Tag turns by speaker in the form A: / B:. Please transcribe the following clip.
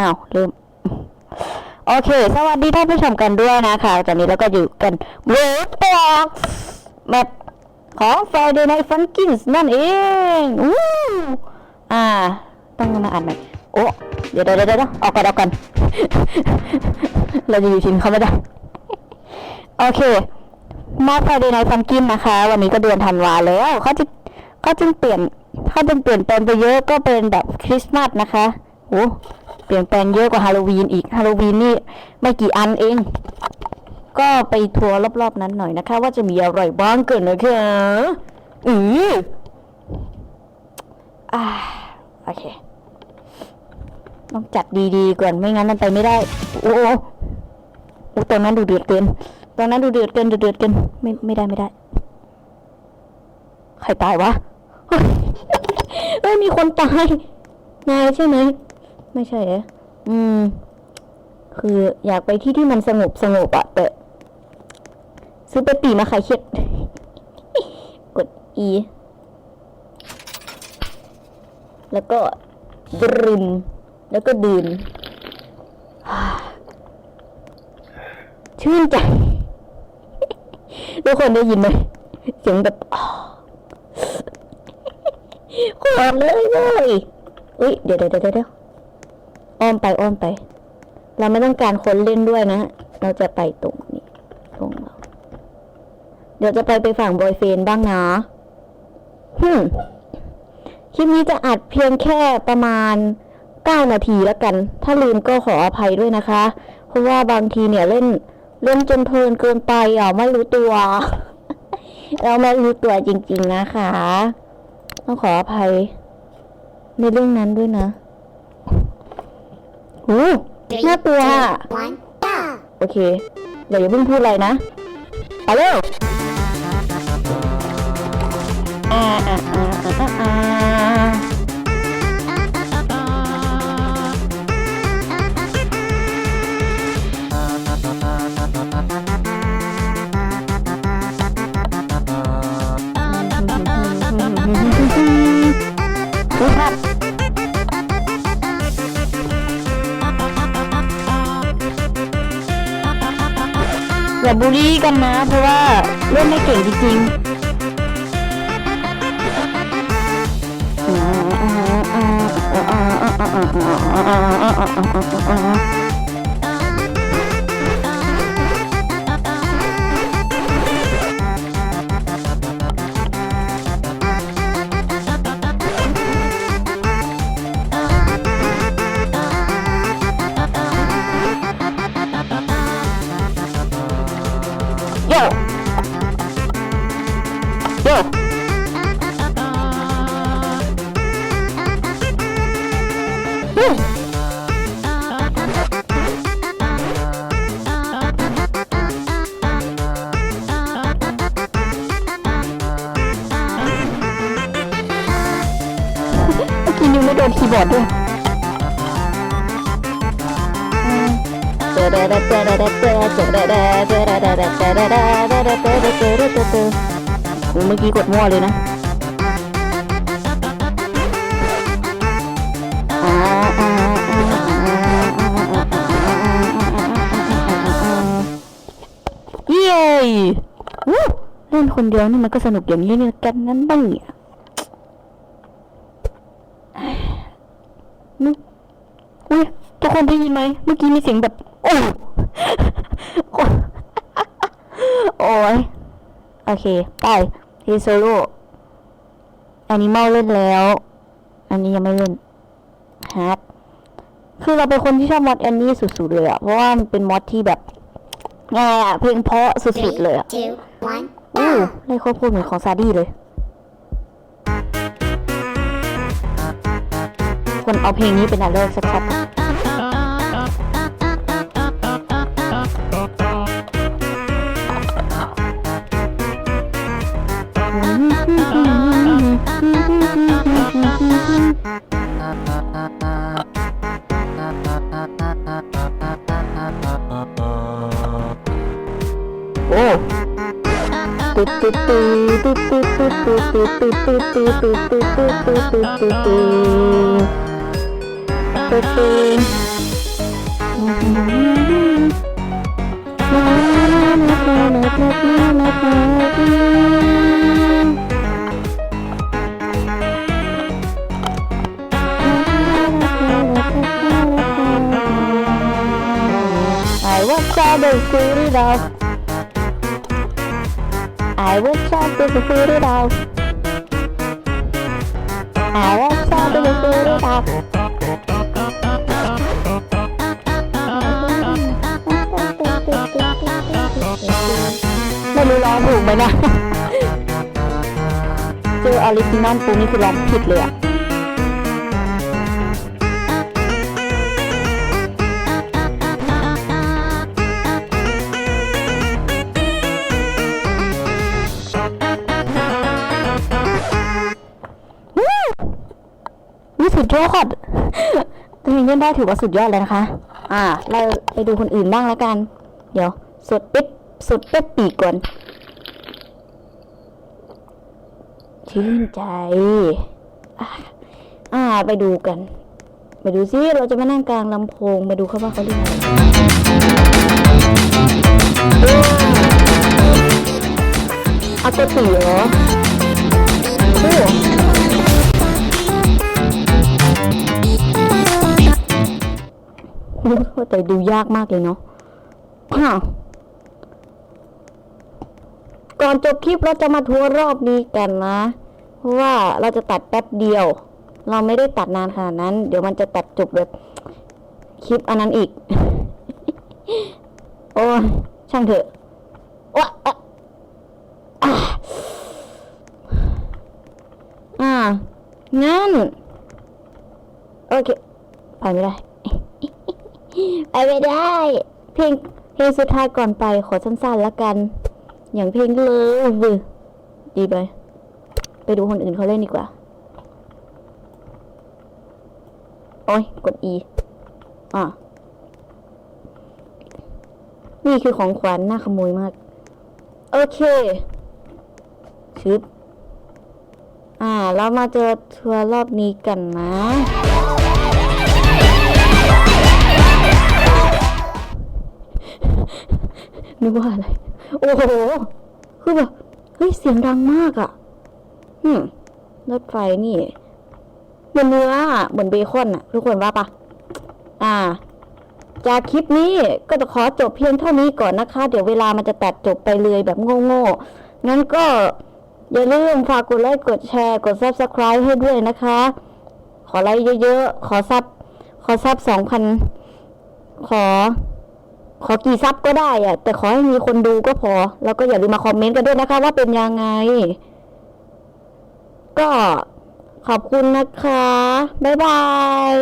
A: อ้าวลืมโอเค สวัสดีท่านผู้ชมกันด้วยนะคะตอนนี้เราก็อยู่กันโรดบล็อกแมปของ Friday Night Funkins นั่นเองอู้อ่า ต้องมาอ่านใหม่โอ้เดี๋ยวเดี๋ยวเดี๋ยวเดี๋ยวออกก่อนออกก่อน เราจะอยู่ชินเขาไม่ได้ โอเค มา Friday Night Funkin นะคะ วันนี้ก็เดือนธันวาแล้ว เขาจะเขาจึงเปลี่ยนเขาจึงเปลี่ยนแปลงไปเยอะก็เป็นแบบคริสต์มาสนะคะโอ้ เปลี่ยนแปลงเยอะกว่าฮาโลวีนอีกฮาโลวีนนี่ไม่กี่อันเอง ก็ไปทัวร์รอบๆนั้นหน่อยนะคะ ว่าจะมีอะไรบ้างเกิดนะคะอืออ่าโอเค ต้องจัดดีๆก่อนไม่งั้นมันไปไม่ได้ โอ้โหโอ้ตรงนั้นดูเดือดเกินตรงนั้นดูเดือดเกินดูเดือดเกินไม่ไม่ได้ไม่ได้ ใครตายวะเฮ้ยเอ้ยมีคนตายนายใช่ไหม ไม่ใช่เหรออืม คืออยากไปที่ที่มันสงบสงบอะแต่ซื้อไปปีมาขายเครียด กด E แล้วก็ดื่มแล้วก็ดื่มชื่นใจทุกคนได้ยินไหมเสียงแบบอ้อขวานเลยเลยอุ้ยเดี๋ยเดี๋ยวเดี๋ยวเดี๋ยว อ้อมไปอ้อมไป เราไม่ต้องการคนเล่นด้วยนะ เราจะไปตรงนี้ตรงเราเดี๋ยวจะไปไปฝั่งบอยเฟนบ้างนะฮึคลิปนี้จะอัดเพียงแค่ประมาณ9นาทีแล้วกัน ถ้าลืมก็ขออภัยด้วยนะคะ เพราะว่าบางทีเนี่ยเล่นเล่นจนเพลินเกินไปอะไม่รู้ตัว เราไม่รู้ตัวจริง ๆ นะคะ ต้องขออภัยในเรื่องนั้นด้วยนะ โอ้น่ากลัวอะ
B: one, go!
A: โอเค เดี๋ยวอย่าเพิ่งพูดอะไรนะไปเร็วอ่าอ่าอ่าอ่าอ่า อย่าบูลลี่กันนะ เพราะว่าเล่นไม่เก่งจริงๆ Yo! Yo! กินยังไม่โดนคีย์บอร์ดด้วย เมื่อกี้กดมั่วเลยนะเย้วู้เล่นคนเดียวนี่มันก็สนุกอย่างนี้เนี่ยกันงั้นบ้างเนี่ยนึกอุ้ยทุกคนได้ยินไหม เมื่อกี้มีเสียงแบบ โอ้โอ้ยโอเค ไปทีโซโล่แอนิมอลเล่นแล้ว อันนี้ยังไม่เล่นฮาร์ดคือเราเป็นคนที่ชอบมอดแอนนี่สุดๆเลยอะเพราะว่ามันเป็นมอดที่แบบไงอะเพลงเพราะสุดๆเลยอะ
B: two, one,
A: อู้
B: go!
A: เลยครบพูดเหมือนของซาดี้เลย คนเอาเพลงนี้เป็นอันแรกสักๆ Oh. ตึ๊ดตึ๊ด I was try to figure it out. I was try to figure it out. I was try to figure it out. ไม่รู้ร้องถูกไหมนะ เจอออริจินอลปูนี่คือร้องผิดเลยอะ สุดยอดตัวเองเล่นได้ถือว่าสุดยอดเลยนะคะ อ่า เราไปดูคนอื่นบ้างแล้วกัน เดี๋ยวสดปิ๊บสดเป๊บปีกก่อน ชื่นใจ อ่า ไปดูกัน ไปดูซิ เราจะมานั่งกลางลำโพง ไปดูเขาว่าเขาเรียกอะไรอากติเหรอโอ้ แต่ดูยากมากเลยเนาะอ้าก่อนจบคลิปเราจะมาทัวร์รอบนี้กันนะเพราะว่าเราจะตัดแป๊บเดียว เราไม่ได้ตัดนานขนาดนั้น เดี๋ยวมันจะตัดจบแบบคลิปอันนั้นอีก โอ้ยช่างเถอะวะอะอะอ่างั้น โอเค ไปไม่ได้ ไปไม่ได้ เพลงเพลงสุดท้ายก่อนไปขอสั้นๆแล้วกัน อย่างเพลงเลยดีไปไปดูคนอื่นเขาเล่นดีกว่า โอ้ยกด E อะนี่คือของขวัญน่าขโมยมาก โอเคชึบอ่า เรามาเจอทัวร์รอบนี้กันนะ นึกว่าอะไร โอ้โห คือแบบ เฮ้ย เสียงดังมากอะ่ะอืมรถไฟนี่เหมือนเนื้ออะเหมือนเบคอนอะทุกคนว่าปะอ่า จากคลิปนี้ก็จะขอจบเพียงเท่านี้ก่อนนะคะ เดี๋ยวเวลามันจะตัดจบไปเลยแบบโง่ๆ งั้นก็อย่าลืมฝากกดไลค์ กดแชร์ กด subscribe ให้ด้วยนะคะ ขอไลค์เยอะๆ ขอซับ ขอซับสองพัน ขอ ขอกี่ซับก็ได้อะแต่ขอให้มีคนดูก็พอ แล้วก็อย่าลืมมาคอมเมนต์กันด้วยนะคะ ว่าเป็นยังไง ก็ขอบคุณนะคะ บ๊ายบาย